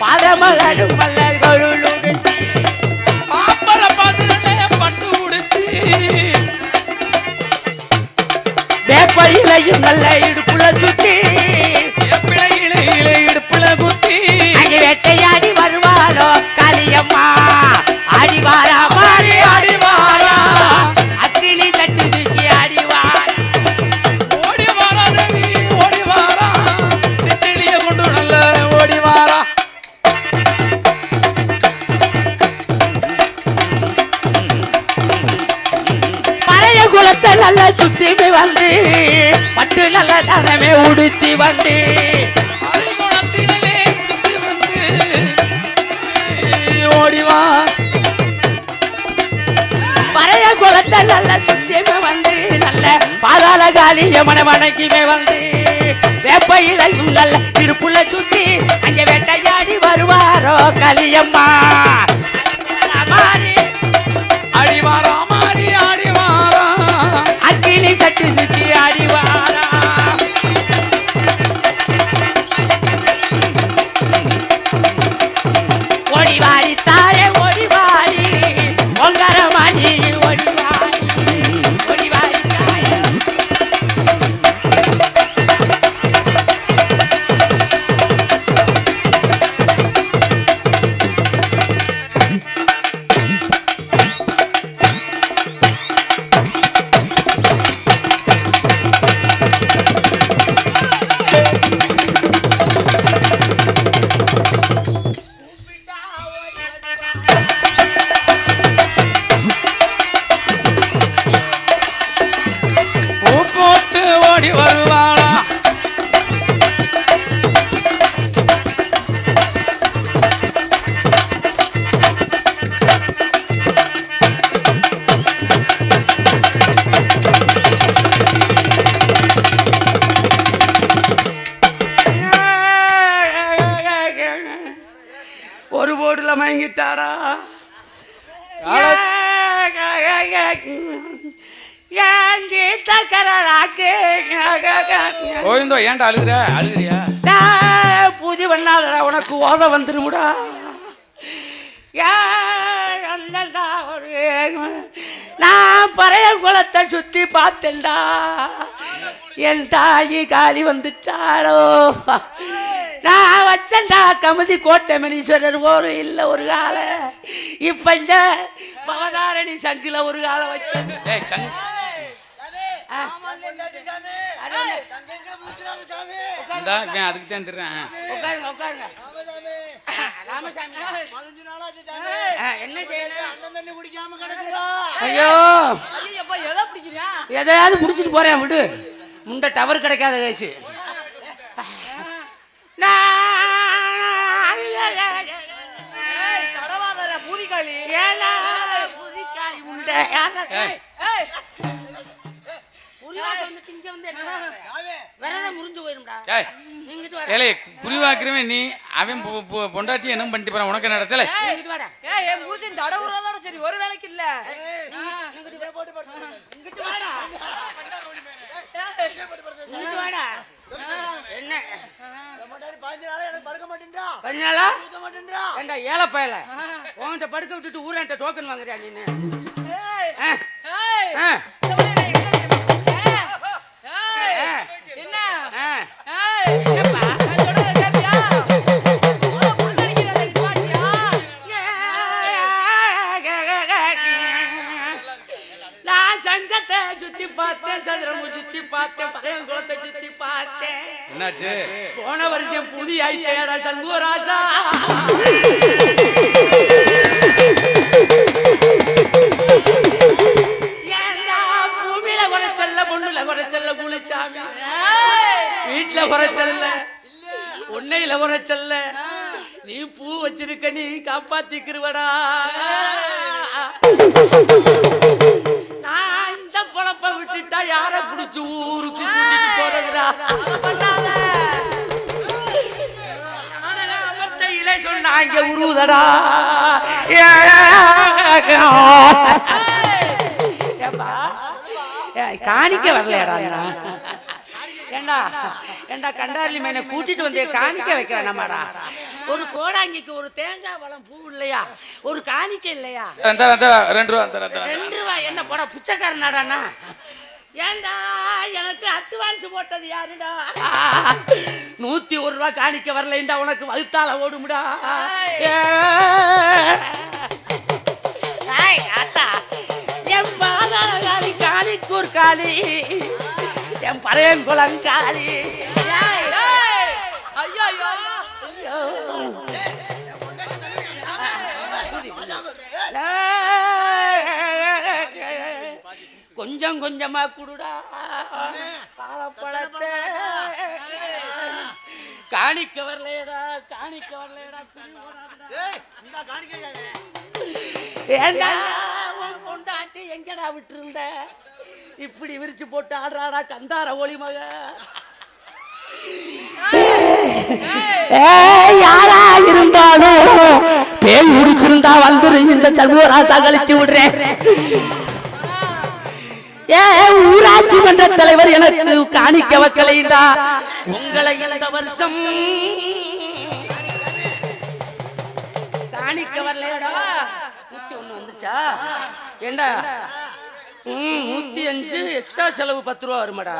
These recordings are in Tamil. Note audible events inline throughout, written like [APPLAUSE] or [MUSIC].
படமலரும் மலர்களுள் பாப்பர பதினே நல்ல இடுப்புல சுத்தி குலத்தை நல்லா சுத்தி வந்து பட்டு நல்ல தனமே உடுத்தி வந்து. அரைகுணத்திலே சுத்தி வந்து ஓடி வா. பழைய குலத்தை நல்லா சுத்தி வந்து நல்ல பாதாள காலி யமன வணங்கிமே வந்து. வேப்ப இலையும் நல்ல திருப்புள்ள சுத்தி அங்க வேட்டையாடி வருவாரோ கலியம்மா மாறி ஏந்தி தக்கராக்கு கோவிந்தோ ஏன்டா அழுகுற? அழுகுறியா? பூஜை பண்ணாதடா உனக்கு ஓத வந்துருமுடா. ஒரு நான் பழைய குளத்தை சுத்தி பார்த்தேன்டா. என் தாயி காலி வந்துட்டாளோ. நான் வச்சேன்டா கமதி கோட்டை மணீஸ்வரர் ஒரு இல்லை ஒரு கால இப்ப இந்த பவதாரணி சங்கில ஒரு கால வச்சேன். அதுக்கு தான். திருறேன் உட்காருங்க உட்காருங்க. ராமசாமி ஆ, என்ன செய்யணும் ஐயோ. எதையாவது முடிச்சிட்டு போறேன் விடு. முண்டை டவர் கிடைக்காத கேச்சு ஏலா, புதிக்காய் உண்டை. ஏலா, ஏய். குறிவாக்குறவன் நீ அவன் பொண்டாட்டி என்ன பண்ணிட்டு போறான்? உனக்கு நடத்தல புருஷன் சரி ஒரு வேலைக்கு இல்ல. என்ன? ஏழை பயல? உன்கிட்ட படுக்க விட்டுட்டு ஊரன்ட்ட டோக்கன் வாங்குறியா நீ பார்த்தேன் சதுரமு சுத்தி பார்த்தேன் பழையன் குளத்தை சுத்தி பார்த்தேன். என்னாச்சு? போன வருஷம் புதிய ஆயிட்டேடா சண்முகராஜா. பூமியில குறைச்சல்ல பொண்ணுல குறைச்சல்ல குளிச்சாமி வீட்டுல குறைச்சல்ல உன்னையில குறைச்சல்ல. நீ பூ வச்சிருக்க நீ காப்பாத்திக்கிருவடா. ஏய், காணிக்க வரலையாடா? ஏண்டா ஏண்டா கண்டாரலி மேனை கூட்டிட்டு வந்து காணிக்க வைக்க வேணாமாடா. ஒரு கோடாங்கிக்கு ஒரு தேங்காய் பழம் பூ இல்லையா? ஒரு காணிக்கை இல்லையா? ரெண்டு ரூபா ரெண்டு ரூபாய் என்ன போட புச்சக்காரனாடாண்ணா ஏண்டா எனக்கு அட்வான்ஸ் போட்டது யாருடா? நூத்தி ஒரு ரூபாய் காணிக்க வரலைண்டா உனக்கு வகுத்தால ஓடுமுடா. என் பாதாள காளி காளிக்கூர் காளி. என் பழையங்குளம் காளி. ஐயோ. கொஞ்சம் கொஞ்சமா குடுடா. பாலப்பழத்தை காணிக்க வரலையடா காணிக்க வரலையடா. ஏண்டா உன் பொண்டாட்டி எங்கடா விட்டுருந்த? இப்படி விரிச்சு போட்டு ஆடுறாடா கந்தார ஒளி மக. ஏய், யாரா இருந்தாலும் பேய் முடிச்சிருந்தா வந்துரு இந்த சண்முகராசா கழிச்சு விடுறேன். ஏ ஊராட்சி மன்ற தலைவர் எனக்கு காணிக்க வைக்கலைண்டா. உங்களை இந்த வருஷம் காணிக்க வரலையடா? நூத்தி ஒண்ணு வந்துச்சா ஏண்டா? ம் நூத்தி அஞ்சு எக்ஸ்ட்ரா செலவு பத்து ரூபா வருமாடா.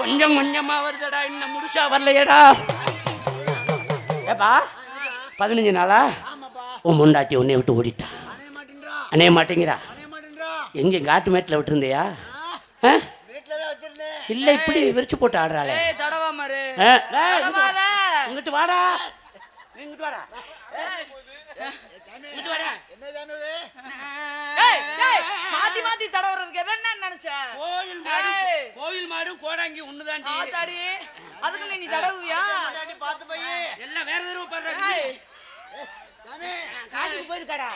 கொஞ்சம் கொஞ்சமா வருதடா இன்னும் முழுசா வரலையடா. ஏப்பா பதினஞ்சு நாளா? உன் முண்டாட்டி உன்னை விட்டு ஓடிட்டா. அணைய மாட்டேங்கிறா? எங்க காட்டு மேட்டில் விட்டுருந்தியா? இல்ல இப்படி விரிச்சு போட்டு ஆடுறாளே. தடவா இங்கிட்டு வாடா. இங்கிட்டு மாத்தி மாத்தி தடவறதுக்கு என்ன நினைச்ச? கோயில் மாடு. கோயில் மாடு கோடாங்கி ஒண்ணுதான் ஆத்தாடி அதுக்கு நீ தடவுவியா? எல்லாம் வேற எதுவும் பண்ற காட்டுக்கு போயிருக்காடா?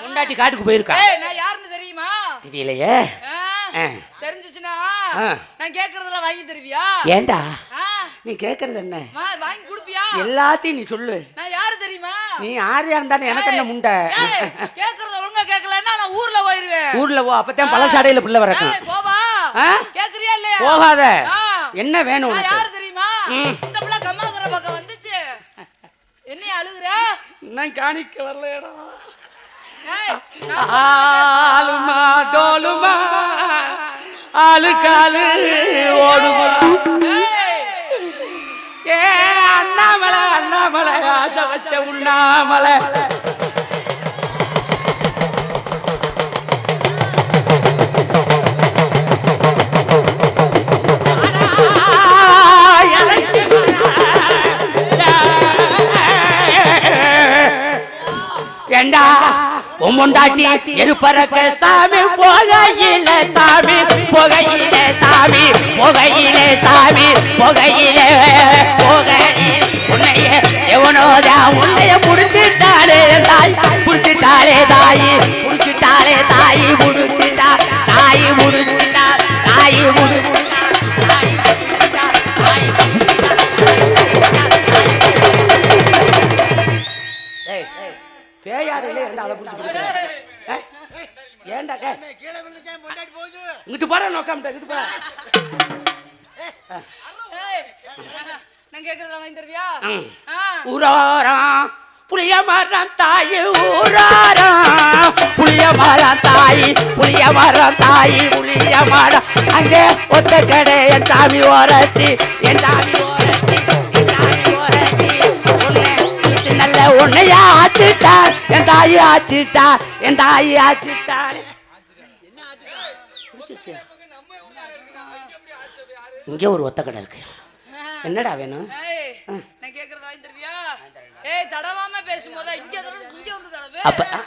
முண்டாட்டி காட்டுக்கு போயிருக்கா? ஏய் நான் யாருன்னு தெரியுமா? தெரியலையே. தெரிஞ்சுச்சுன்னா. நான் கேக்குறதெல்லாம் வாங்கி தருவியா? ஏண்டா? நீ கேக்குறது என்ன? வாங்கி கொடுப்பியா? எல்லாத்தையும் நீ சொல்லு. நான் யாரு தெரியுமா? நீ ஆரியா இருந்தாலும் எனக்கு என்ன முண்டை? கேக்குறத ஒழுங்கா கேட்கலன்னா நான் ஊர்ல போயிருவேன். ஊர்ல போ அப்பதான் பல சாடையில பிள்ளை வரக்கும் போவா? கேக்குறியா இல்லையா? போகாத. என்ன வேணும் யாரு தெரியுமா ம். இந்த பிள்ளை கம்மாக்குற பக்கம் வந்துச்சு என்னைய அழுகுற இன்னும் காணிக்க நான் ஆளுமா டோலுமா ஆளு காலு ஓடுமா ஏ அண்ணாமலை அண்ணாமலை ஆசை வச்ச உண்ணாமலை. ஏண்டா? உம்முண்டாட்டி எருப்பறக்க சாமி புகையில சாமி புகையில சாமி புகையில சாமி புகையில புகையில. உன்னைய எவனோதா உன்னைய புடிச்சிட்டாளே தாய் புடிச்சிட்டாளே தாயி புடிச்சிட்டாளே தாயி முடிச்சிட்டா தாயி முடிச்சிட்டா பேயாடையிலே ஏன்டா அதை பிடிச்சி கே இங்கிட்டு பாரு நோக்காமட்ட இங்கிட்டு பாரு நான் புளிய மரம் புளிய மரம் புளிய மரம் புளிய மரம். அங்கே ஒத்த கடை என் சாமி ஓரத்தி என் சாமி உன்னைய ஆச்சுட்டார் என் தாயி ஆச்சுட்டார் என் தாயி ஆச்சுட்டார் இங்கே ஒரு ஒத்த கடை இருக்கு என்னடா வேணும் அப்ப, அ,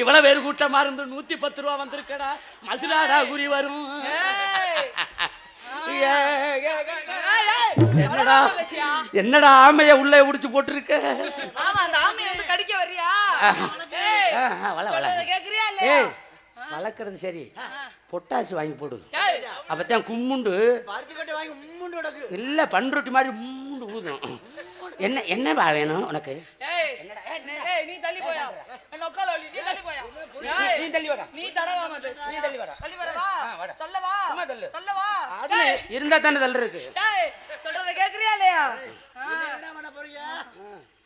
இவ்வளவு பேர் கூட்டமா இருந்து நூத்தி பத்து ரூபா வந்திருக்கடா. மதுராடா குறி வரும். என்னடா? என்னடா ஆமைய உள்ள உடிச்சு போட்டிருக்க? ஆமா அந்த ஆமையை வந்து கடிக்க வர்றியா? ஏய், வளர்க்கறது சரி. பொட்டாசு வாங்கி போடு. ஏய், அப்பதான் கும்முண்டு. இல்ல பண்ருட்டி மாதிரி உம்முண்டு ஊதும். என்ன என்ன பா வேணும் உனக்கு? நீ தள்ளி போயா? என்ன நீ தள்ளி போயா? ஏய், நீ தள்ளி வாடா. நீ தடவாம பேசு நீ தள்ளி வாடா. தள்ளி வரவா. தள்ளவா சும்மா தள்ளு. தள்ளவா அது இருந்தா தானே தள்ளு இருக்கு. சொல்றத கேக்குறியா இல்லையா? ஆ.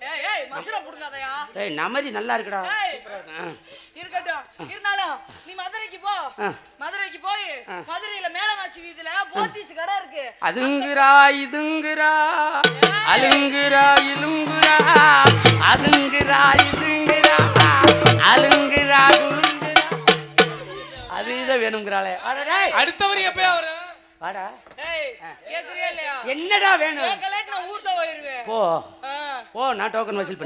ஏய் ஏய் மசுர புடுங்காதயா. ஏய் நமரி நல்லா இருக்குடா. இருக்கட்டும். இருந்தாலும் நீ மதுரைக்கு போ. மதுரைக்கு போய் மதுரையில மேலவாசி வீதியில போத்தீஸ் கடை இருக்கு. அதுங்குறா இதுங்குறா. அலுங்குறா இலுங்குறா. அதுங்குறா இதுங்குறா. அலுங்குறா அது இதை வேணுங்கிறாளே. அடுத்தவர் எப்பயா வர வாடா. என்னடா வேணும்? போ. போ நான் டோக்கன் வசூல்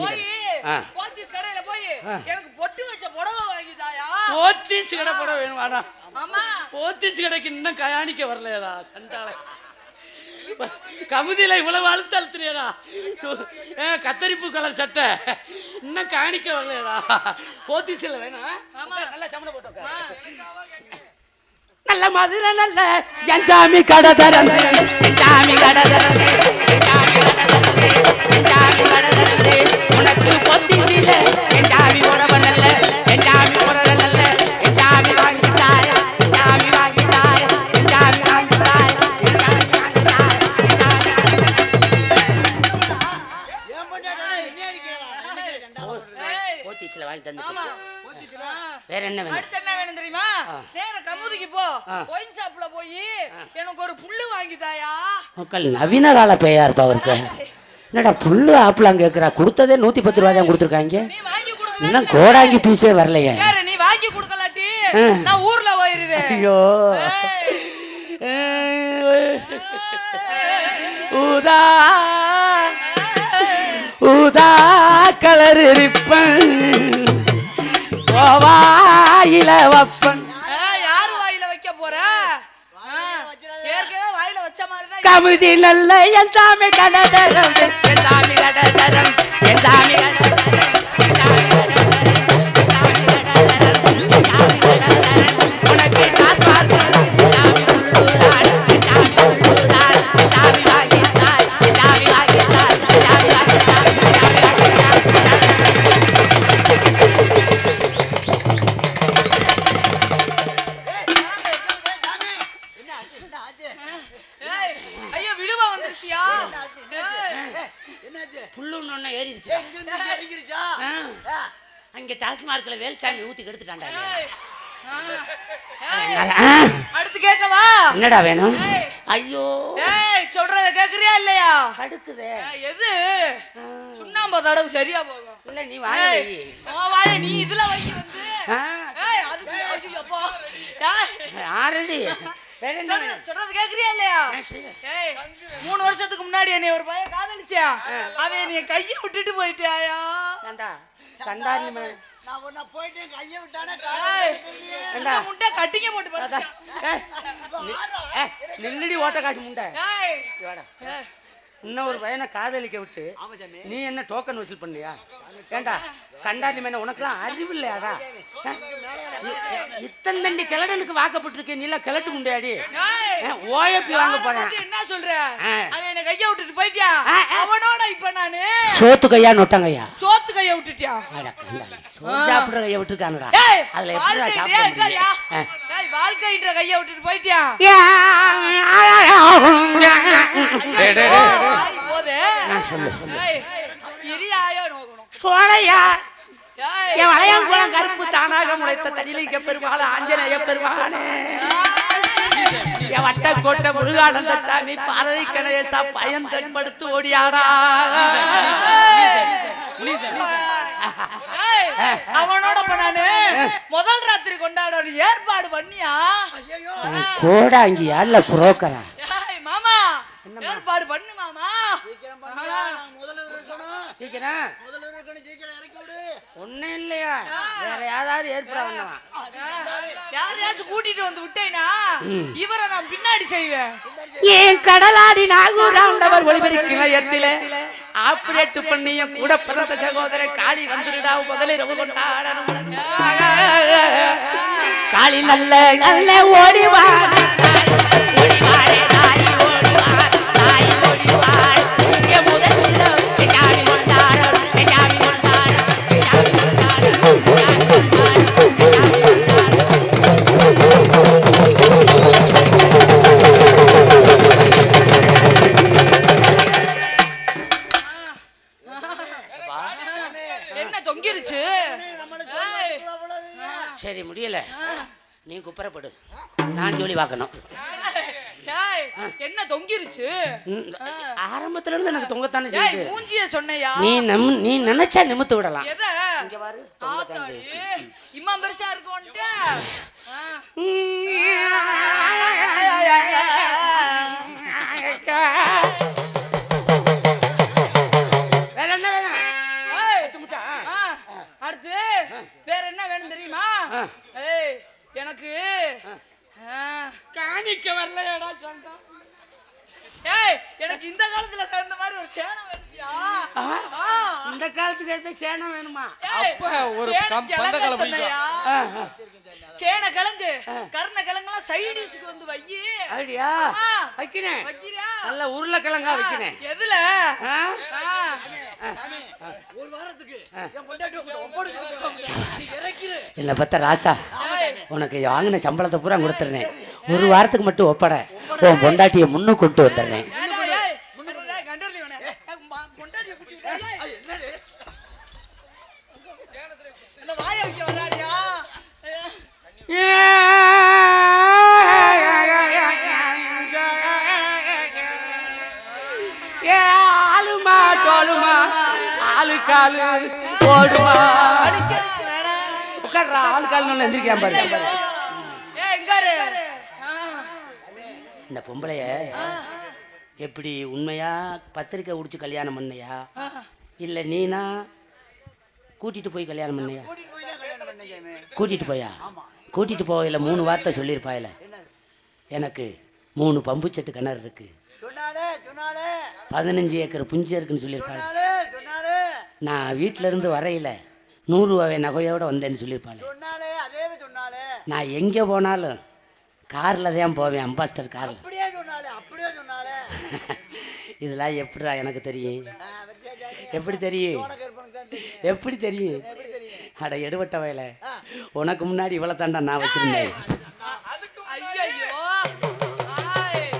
ஆ. போத்தீஸ் கடையில போய் எனக்கு பொட்டு வச்ச புடவை வாங்கிதாயா போத்தீஸ் கடை போட வேணும் வாடா. ஆமா. போத்தீஸ் கடைக்கு இன்னும் கயாணிக்க வரலையடா கண்டாளே கமுதியில இவ்வளவு அழுத்த அழுத்துறியடா. கத்தரிப்பு கலர் சட்டை. இன்னும் காணிக்க வரலையடா. போத்தீஸ்ல வேணும். நல்லா சம்பளம் போட்டு நல்ல மதுரை நல்ல என் சாமி கடை திறந்து என் சாமி கடை திறந்து என் சாமி கடை திறந்து என் சாமி கடை திறந்து உனக்கு பொத்திசில என் சாமி உடம்ப நல்ல என் சாமி உடம்ப நல்ல என் சாமி வாங்கி தாய என் சாமி வாங்கி தாய என் சாமி வாங்கி தாய என் சாமி வாங்கி தாய என் சாமி வாங்கி ஏய், போத்தீஸ்ல வாங்கி தந்து ஆமா ஆ. வேற என்ன வேணும் அடுத்து என்ன வேணும் தெரியுமா நேர கமுதிக்கு போ. ஒயின் ஷாப்ல போய் எனக்கு ஒரு புல்லு வாங்கிதாயா மக்கள் நவீன கால பேயா இருப்பா அவருக்கு. என்னடா புல்லு ஆப்பிளாங்க கேட்குறா கொடுத்ததே நூற்றி பத்து ரூபா தான் கொடுத்துருக்காங்க. வாங்கி இன்னும் கோடாங்கி பீஸே வரலையே. நீ வாங்கி கொடுக்கலாட்டி? நான் ஊர்ல போயிருவேன். ஐயோ. ஊதா. ஊதா கலர் இருப்பன் கோவாயில வப்பன் ஏய், யாரு வாயில வைக்க போற ஆ, ஏற்கனவே வாயில வச்ச மாதிரி தான் கமுதி நல்ல என் சாமி கடை தரம் என் சாமி கடை புல்லுன்னு ஒன்று ஏறிடுச்சு அங்கே டாஸ்மார்க்கில் வேல்சாமி ஊற்றி கெடுத்துட்டாண்டா அடுத்து கேட்கவா? என்னடா வேணும். ஐயோ. சொல்றத கேக்குறியா இல்லையா? அடுக்குதே எது? சுண்ணாம்பு தடவு சரியா போகும். இல்லை நீ வாங்க உன் வாயை நீ இதுல வைக்க வந்து. ஆ, வேற என்ன சொல்ற- வேணும்? சொல்றது கேக்குறியா இல்லையா? மூணு வருஷத்துக்கு முன்னாடி என்னை ஒரு பையன் காதலிச்சான் அவன் என்னைய கையை விட்டுட்டு போயிட்டாயா? ஏண்டா? முட்டை கட்டிங்க போட்டு நில்லுடி ஓட்ட காசு முண்டை. ஏய், இங்க வாடா. இன்னும் ஒரு பையனை காதலிக்க விட்டு நீ என்ன டோக்கன் வசூல் பண்ணியா? ஏண்டா கண்டாரி மேன உனக்கெல்லாம் அறிவு இல்லையாடா? இத்தனை தண்டி கிழடனுக்கு வாக்கப்பட்டிருக்கேன் நீ எல்லாம் கிழட்டு முண்டையாடி ஓஎப்பி வாங்க போறேன். என்ன சொல்ற. அவன் என்ன கைய விட்டுட்டு ஆ. அவனோட இப்ப நானு. சோத்து கையா நொட்டங்கையா சோத்து கைய சோறு சாப்பிடுற கையை விட்டுருக்கானுடா. அதுல எப்படி வாழ்க்கைன்ற கைய விட்டுட்டு போயிட்டான் டேய், டேய், ஓ, டேய். வாய் போதே. சொல்லு சொல்லு. ஏய், இரியாயோ நோக்கணும். சோழையா ஏய், என் வளையங்குளம் கருப்பு தானாக முளைத்த தடிலிங்க பெருமாள ஆஞ்சநேய பெருமானே என் வட்டக்கோட்டை முருகானந்த சாமி பாரதி கணேசா பயன் தென்படுத்து ஓடியாடா அவனோட நானு முதல் ராத்திரி கொண்டாட ஏற்பாடு பண்ணியா? கோடாங்கியா இல்ல புரோக்கரா ஏய், மாமா ஏற்பாடு பண்ணு மாமா. சீக்கிரம் ஒன்னும் இல்லையா? வேற யாராவது ஏற்பாடு யாரையாச்சும் கூட்டிட்டு வந்து விட்டேனா? இவரை நான் பின்னாடி செய்வேன். ஏன் கடலாடி நாகூராண்டவர் ஒளிபெருக்கி மையத்திலே ஆப்ரேட் பண்ணி கூட பிறந்த சகோதர காளி வந்துருடா முதலிரவு கொண்டாடணும். காளி நல்ல நல்ல ஓடிவாடு ஓடிவாரே தாய் ஓடிவார் தாய் ஓடிவார். சரி முடியல. நீ குப்புறப்படு நான் ஜோலி பார்க்கணும். ஏய், என்ன தொங்கிருச்சு? ஆரம்பத்துல இருந்து எனக்கு தொங்கத்தானே ஏய் செய்யுது. மூஞ்சிய சொன்னையா? நீ நம் நீ நினைச்சா நிமித்து விடலாம். எத? இங்க பாரு தொங்கத்தான். இம்மா பெருசா இருக்கு வந்துட்டு வேற என்ன வேணும் தெரியுமா? எனக்கு. காணிக்க ஏய் எனக்கு இந்த காலத்துல சேர்ந்த மாதிரி ஒரு சேனை வேணும்யா. இந்த காலத்துக்கு ஏத்த சேனம் வேணுமா? அப்ப ஒரு சேனை கிழங்க. சேனை கருண கிழங்குலாம் சைடிஷ்க்கு வந்து வையி அப்படியா. வைக்கிறேன். வைக்கிறியா? நல்ல உருளைக்கிழங்கா வைக்கிறேன். எதுல. என்னை பத்த ராசா. உனக்கு வாங்கின சம்பளத்தை பூரா கொடுத்துருனேன் ஒரு வாரத்துக்கு மட்டும் ஒப்படை. உன் பொண்டாட்டியை முன்னும் கொண்டு வந்துடுறேன். ஆளு ஓடுமா ஆளு காலு நல்லா எந்திரிக்காம பாரு. இந்த பொம்பளைய எப்படி உண்மையா பத்திரிக்கை உடிச்சு கல்யாணம் பண்ணையா. இல்ல நீனா கூட்டிட்டு போய் கல்யாணம் பண்ணையா? கூட்டிட்டு போயா கூட்டிட்டு போகையில மூணு வார்த்தை சொல்லியிருப்பாயில. எனக்கு மூணு பம்பு செட்டு கிணறு இருக்கு. பதினஞ்சு ஏக்கர் புஞ்சு இருக்குன்னு சொன்னாலே நான் வீட்டில இருந்து வரையில நூறு ரூபாய் நகையோட வந்தேன்னு சொல்லியிருப்பாள். சொன்னாலே அதே சொன்னாலே நான் எங்கே போனாலும் காரில் தான் போவேன் அம்பாஸ்டர் காரில். அப்படியே சொன்னாலே அப்படியே சொன்னாலே [LAUGHS] இதெல்லாம் எப்படிடா எனக்கு தெரியும்? எப்படி தெரியும்? எப்படி தெரியும்? எப்படி தெரியும்? அட எடுபட்ட வயல. உனக்கு முன்னாடி இவ்வளோ தாண்டா நான் வச்சிருந்தேன். ஐயையோ. ஆய். ஏய்,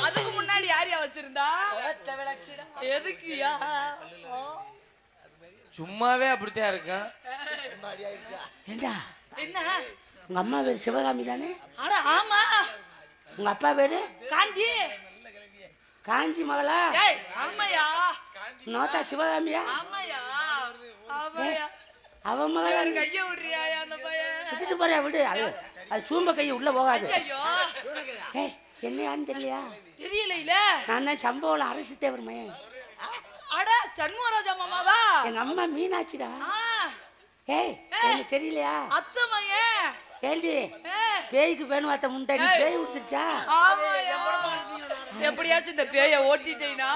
அதுக்கு முன்னாடி யாரையா வச்சிருந்தா? எதுக்குயா. சும்மாவே அப்படித்தான் இருக்கேன். ஏண்டா? என்ன? உங்கள் அம்மா பேர் சிவகாமி தானே? அட ஆமா. உங்கள் அப்பா பேர்? காஞ்சி காஞ்சி மகளா? ஏய் ஆமாயா. நோத்தா சிவகாமியா? ஆமாயா. அவன் மகளா கைய விடுறியாயா அந்த பையன்? விட்டுட்டு போறியா விடு. அது அது சூம்ப கை உள்ள போகாது. என்னையான்னு தெரியலையா? தெரியல நான் தான் சம்பவம் அரசு தேவர் மயன் சண்முகராஜா மாமாவா எங்க அம்மா மீனாட்சிடா. ஏய் எனக்கு தெரியலையா? அத்தை மகன் ஏண்டி பேய்க்கு பேணு வாத்த முண்டை பேய் விடுத்துருச்சா. எப்படியாச்சும் இந்த பேய ஓட்டிட்டேனா.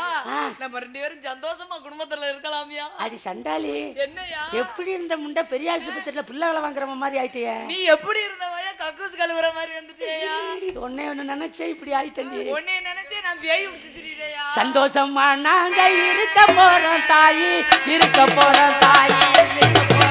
நம்ம ரெண்டு பேரும் சந்தோஷமா குடும்பத்துல இருக்கலாமியா. அடி சண்டாளி. என்னையா? எப்படி இருந்த முண்டை பெரிய ஆஸ்பத்திரியில பிள்ளைகளை வாங்குற மாதிரி ஆயிட்டியே? நீ எப்படி இருந்தவயா கக்கூஸ் கழுவுற மாதிரி வந்துட்டேயா உன்னை ஒண்ணு நினைச்சே இப்படி ஆயிட்டேன்டி. உன்னைய நினைச்சே நான் பேய் பிடிச்சு திரியுதேயா சந்தோஷமா நாங்க இருக்க போறோம் தாயி இருக்க போறோம் தாயி இருக்க போறோம்